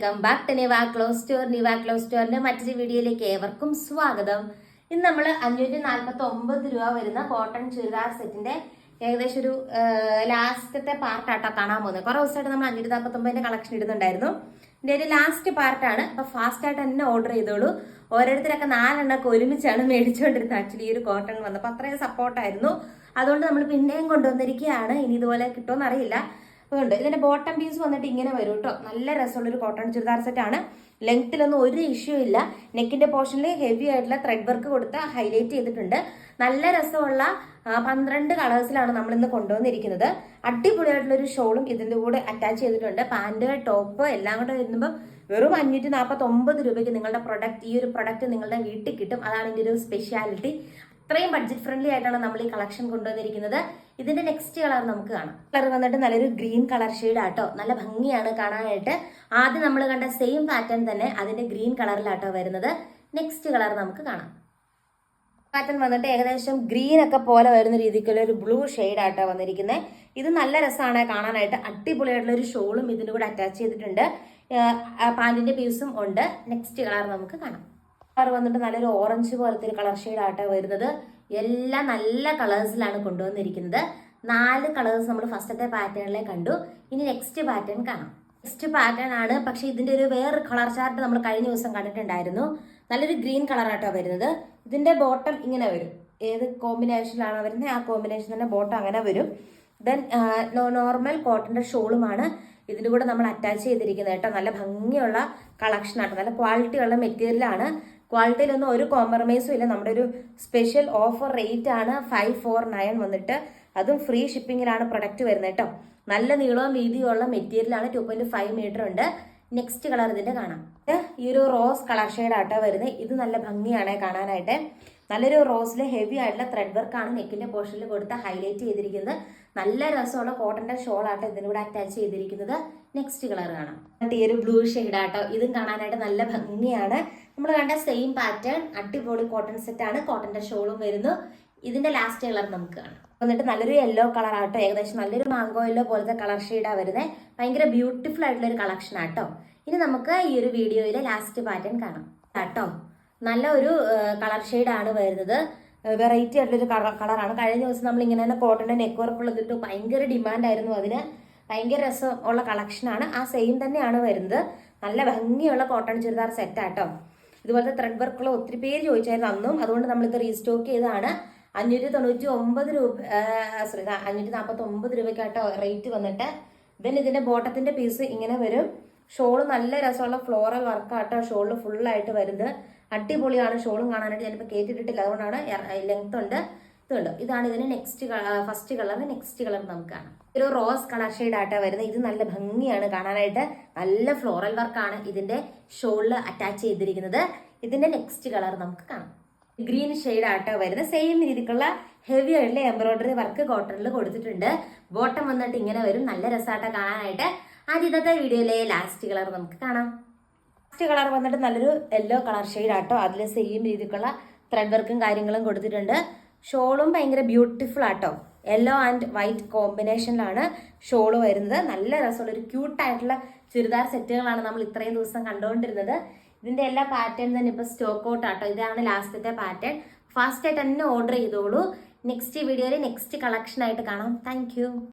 Welcome back to Niva clothes store Niva clothes സ്റ്റോറിന്റെ മറ്റൊരു വീഡിയോയിലേക്ക് ഏവർക്കും സ്വാഗതം. ഇന്ന് നമ്മൾ അഞ്ഞൂറ്റി നാൽപ്പത്തി ഒമ്പത് രൂപ വരുന്ന കോട്ടൺ ചുരിദാർ സെറ്റിന്റെ ഏകദേശം ഒരു ലാസ്റ്റത്തെ പാർട്ടാട്ടോ കാണാൻ പോകുന്നത്. കുറേ ദിവസമായിട്ട് നമ്മൾ അഞ്ഞൂറ്റി നാൽപ്പത്തി ഒമ്പതിന്റെ കളക്ഷൻ ഇടുന്നുണ്ടായിരുന്നു. ഇതിന്റെ ഒരു ലാസ്റ്റ് പാർട്ടാണ് അപ്പൊ ഫാസ്റ്റ് ആയിട്ട് തന്നെ ഓർഡർ ചെയ്തോളൂ. ഓരോരുത്തരൊക്കെ നാലെണ്ണൊക്കെ ഒരുമിച്ചാണ് മേടിച്ചുകൊണ്ടിരുന്നത് ആക്ച്വലി ഈ ഒരു കോട്ടൺ വന്നപ്പോൾ അത്രയും സപ്പോർട്ടായിരുന്നു അതുകൊണ്ട് നമ്മൾ പിന്നെയും കൊണ്ടുവന്നിരിക്കുകയാണ്. ഇനി ഇതുപോലെ കിട്ടുമെന്ന് ഉണ്ട്. ഇതിന്റെ ബോട്ടം പീസ് വന്നിട്ട് ഇങ്ങനെ വരും കേട്ടോ നല്ല രസമുള്ള ഒരു കോട്ടൺ ചുരിദാർ സെറ്റ് ആണ്. ലെങ്ത്തിലൊന്നും ഒരു ഇഷ്യൂ ഇല്ല. നെക്കിന്റെ പോർഷനിൽ ഹെവി ആയിട്ടുള്ള ത്രെഡ് വർക്ക് കൊടുത്ത് ഹൈലൈറ്റ് ചെയ്തിട്ടുണ്ട്. നല്ല രസമുള്ള പന്ത്രണ്ട് കളേഴ്സിലാണ് നമ്മൾ ഇന്ന് കൊണ്ടുവന്നിരിക്കുന്നത്. അടിപൊളിയായിട്ടുള്ള ഒരു ഷോളും ഇതിന്റെ കൂടെ അറ്റാച്ച് ചെയ്തിട്ടുണ്ട്. പാന്റ് ടോപ്പ് എല്ലാം കൂടെ വരുമ്പോൾ വെറും അഞ്ഞൂറ്റി നാൽപ്പത്തി ഒമ്പത് രൂപയ്ക്ക് നിങ്ങളുടെ പ്രൊഡക്റ്റ് ഈ ഒരു പ്രൊഡക്റ്റ് നിങ്ങളുടെ വീട്ടിൽ കിട്ടും. അതാണ് ഇതിന്റെ ഒരു സ്പെഷ്യാലിറ്റി അത്രയും ബഡ്ജറ്റ് ഫ്രണ്ട്ലി ആയിട്ടാണ് നമ്മൾ ഈ കളക്ഷൻ കൊണ്ടുവന്നിരിക്കുന്നത്. ഇതിന്റെ നെക്സ്റ്റ് കളർ നമുക്ക് കാണാം. കളർ വന്നിട്ട് നല്ലൊരു ഗ്രീൻ കളർ ഷെയ്ഡ് ആട്ടോ. നല്ല ഭംഗിയാണ് കാണാനായിട്ട്. ആദ്യം നമ്മൾ കണ്ട സെയിം പാറ്റേൺ തന്നെ അതിന്റെ ഗ്രീൻ കളറിലാട്ടോ വരുന്നത്. നെക്സ്റ്റ് കളർ നമുക്ക് കാണാം. പാറ്റേൺ വന്നിട്ട് ഏകദേശം ഗ്രീൻ ഒക്കെ പോലെ വരുന്ന രീതിക്കുള്ള ഒരു ബ്ലൂ ഷെയ്ഡ് ആട്ടോ വന്നിരിക്കുന്നത് ഇത് നല്ല രസമാണ് കാണാനായിട്ട്. അടിപൊളിയായിട്ടുള്ള ഒരു ഷോളും ഇതിന്റെ കൂടെ അറ്റാച്ച് ചെയ്തിട്ടുണ്ട്. പാന്റിന്റെ പീസും ഉണ്ട്. നെക്സ്റ്റ് കളർ നമുക്ക് കാണാം. കളർ വന്നിട്ട് നല്ലൊരു ഓറഞ്ച് പോലത്തെ ഒരു കളർ ഷെയ്ഡ് ആട്ടോ വരുന്നത്. എല്ലാം നല്ല കളേഴ്സിലാണ് കൊണ്ടുവന്നിരിക്കുന്നത്. നാല് കളേഴ്സ് നമ്മൾ ഫസ്റ്റത്തെ പാറ്റേണിലെ കണ്ടു. ഇനി നെക്സ്റ്റ് പാറ്റേൺ കാണാം. നെക്സ്റ്റ് പാറ്റേൺ ആണ് പക്ഷെ ഇതിന്റെ ഒരു വേറെ കളർ ചാർട്ട് നമ്മൾ കഴിഞ്ഞ ദിവസം കണ്ടിട്ടുണ്ടായിരുന്നു. നല്ലൊരു ഗ്രീൻ കളറാട്ടോ വരുന്നത്. ഇതിന്റെ ബോട്ടം ഇങ്ങനെ വരും. ഏത് കോമ്പിനേഷനിലാണോ വരുന്നത് ആ കോമ്പിനേഷൻ തന്നെ ബോട്ടം അങ്ങനെ വരും. ദെൻ നോർമൽ കോട്ടന്റെ ഷോളുമാണ് ഇതിന്റെ കൂടെ നമ്മൾ അറ്റാച്ച് ചെയ്തിരിക്കുന്നത് കേട്ടോ. നല്ല ഭംഗിയുള്ള കളക്ഷൻ ആട്ടോ. നല്ല ക്വാളിറ്റി ഉള്ള മെറ്റീരിയലാണ് ക്വാളിറ്റിയിലൊന്നും ഒരു കോംപ്രമൈസും ഇല്ല. നമ്മുടെ ഒരു സ്പെഷ്യൽ ഓഫർ റേറ്റ് ആണ് ഫൈവ് ഫോർ നയൻ വന്നിട്ട്. അതും ഫ്രീ ഷിപ്പിങ്ങിലാണ് പ്രൊഡക്റ്റ് വരുന്നത് കേട്ടോ നല്ല നീളവും വീതിയുള്ള മെറ്റീരിയലാണ് ടു പോയിന്റ് ഫൈവ് മീറ്റർ ഉണ്ട്. നെക്സ്റ്റ് കളർ ഇതിന്റെ കാണാം. ഈ ഒരു റോസ് കളർ ഷെയ്ഡ് ആട്ടോ വരുന്നത്. ഇത് നല്ല ഭംഗിയാണ് കാണാനായിട്ട്. നല്ലൊരു റോസിലെ ഹെവി ആയിട്ടുള്ള ത്രെഡ് വർക്കാണ് നെക്കിന്റെ പോർഷനിൽ കൊടുത്ത് ഹൈലൈറ്റ് ചെയ്തിരിക്കുന്നത്. നല്ല രസമുള്ള കോട്ടന്റെ ഷോൾ ആട്ടോ ഇതിലൂടെ അറ്റാച്ച് ചെയ്തിരിക്കുന്നത്. നെക്സ്റ്റ് കളർ കാണാം. ഈ ഒരു ബ്ലൂ ഷെയ്ഡ് ആട്ടോ. ഇതും കാണാനായിട്ട് നല്ല ഭംഗിയാണ്. നമ്മൾ കണ്ട സെയിം പാറ്റേൺ അടിപൊളി കോട്ടൺ സെറ്റ് ആണ്. കോട്ടന്റെ ഷോളും വരുന്നു. ഇതിന്റെ ലാസ്റ്റ് കളർ നമുക്ക് കാണാം. എന്നിട്ട് നല്ലൊരു യെല്ലോ കളർ ആട്ടോ. ഏകദേശം നല്ലൊരു മാംഗോ യെല്ലോ പോലത്തെ കളർ ഷെയ്ഡാണ് വരുന്നത് ഭയങ്കര ബ്യൂട്ടിഫുൾ ആയിട്ടുള്ള ഒരു കളക്ഷൻ ആട്ടോ. ഇനി നമുക്ക് ഈ ഒരു വീഡിയോയിലെ ലാസ്റ്റ് പാറ്റേൺ കാണാം. കേട്ടോ നല്ല ഒരു കളർ ഷെയ്ഡാണ് വരുന്നത്. വെറൈറ്റി ആയിട്ടുള്ളൊരു കളർ കളറാണ്. കഴിഞ്ഞ ദിവസം നമ്മൾ ഇങ്ങനെ തന്നെ കോട്ടന്റെ നെക്ക് വർക്ക് ഉള്ളതിട്ട് ഭയങ്കര ഡിമാൻഡ് ആയിരുന്നു അതിന്. ഭയങ്കര രസം ഉള്ള കളക്ഷനാണ്. ആ സെയിം തന്നെയാണ് വരുന്നത്. നല്ല ഭംഗിയുള്ള കോട്ടൺ ചുരിദാർ സെറ്റ് ആട്ടോ ഇതുപോലത്തെ ത്രെഡ് വർക്കുള്ള ഒത്തിരി പേര് ചോദിച്ചായിരുന്നു അന്നും. അതുകൊണ്ട് നമ്മളിത് റീസ്റ്റോക്ക് ചെയ്തതാണ്. അഞ്ഞൂറ്റി തൊണ്ണൂറ്റി ഒമ്പത് രൂപ സോറി അഞ്ഞൂറ്റി നാൽപ്പത്തി ഒമ്പത് രൂപയ്ക്കാട്ടോ റേറ്റ് വന്നിട്ട്. ദെൻ ഇതിന്റെ ബോട്ടത്തിന്റെ പീസ് ഇങ്ങനെ വരും. ഷോൾ നല്ല രസമുള്ള ഫ്ലോറൽ വർക്കാട്ടോ ഷോളിൽ ഫുള്ളായിട്ട് വരുന്നത്. അടിപൊളിയാണ് ഷോളും കാണാനായിട്ട് ഞാനിപ്പോൾ കേട്ടിട്ടില്ല അതുകൊണ്ടാണ് ലെങ്ത് ഉണ്ട്. ഇതുണ്ട് ഇതാണ് ഇതിന് next first colour next colour നമുക്ക് കാണാം. ഒരു റോസ് കളർ ഷെയ്ഡ് ആട്ടോ വരുന്നത്. ഇത് നല്ല ഭംഗിയാണ് കാണാനായിട്ട്. നല്ല ഫ്ലോറൽ വർക്കാണ് ഇതിന്റെ ഷോളിൽ അറ്റാച്ച് ചെയ്തിരിക്കുന്നത്. ഇതിന്റെ നെക്സ്റ്റ് കളർ നമുക്ക് കാണാം. ഗ്രീൻ ഷെയ്ഡ് ആട്ടോ വരുന്നത്. സെയിം രീതിക്കുള്ള ഹെവി ആയിട്ടുള്ള എംബ്രോയിഡറി വർക്ക് കോട്ടണിൽ കൊടുത്തിട്ടുണ്ട്. ബോട്ടം വന്നിട്ട് ഇങ്ങനെ വരും. നല്ല രസമായിട്ട് കാണാനായിട്ട്. ആദ്യം ഇന്നത്തെ വീഡിയോയിലെ ലാസ്റ്റ് കളർ നമുക്ക് കാണാം. ലാസ്റ്റ് കളർ വന്നിട്ട് നല്ലൊരു യെല്ലോ കളർ ഷെയ്ഡ് ആട്ടോ. അതിൽ സെയിം രീതിക്കുള്ള ത്രെഡ് വർക്കും കാര്യങ്ങളും കൊടുത്തിട്ടുണ്ട്. ഷോളും ഭയങ്കര ബ്യൂട്ടിഫുൾ ആട്ടോ. യെല്ലോ ആൻഡ് വൈറ്റ് കോമ്പിനേഷനിലാണ് ഷോൾ വരുന്നത്. നല്ല രസമുള്ള ഒരു ക്യൂട്ടായിട്ടുള്ള ചുരിദാർ സെറ്റുകളാണ് നമ്മൾ ഇത്രയും ദിവസം കണ്ടുകൊണ്ടിരുന്നത്. ഇതിന്റെ എല്ലാ പാറ്റേൺ തന്നെ ഇപ്പോൾ സ്റ്റോക്ക് ഔട്ട് ആട്ടോ. ഇതാണ് ലാസ്റ്റത്തെ പാറ്റേൺ ഫാസ്റ്റ് ആയിട്ട് തന്നെ ഓർഡർ ചെയ്തോളൂ. നെക്സ്റ്റ് വീഡിയോയിൽ നെക്സ്റ്റ് കളക്ഷൻ ആയിട്ട് കാണാം. താങ്ക്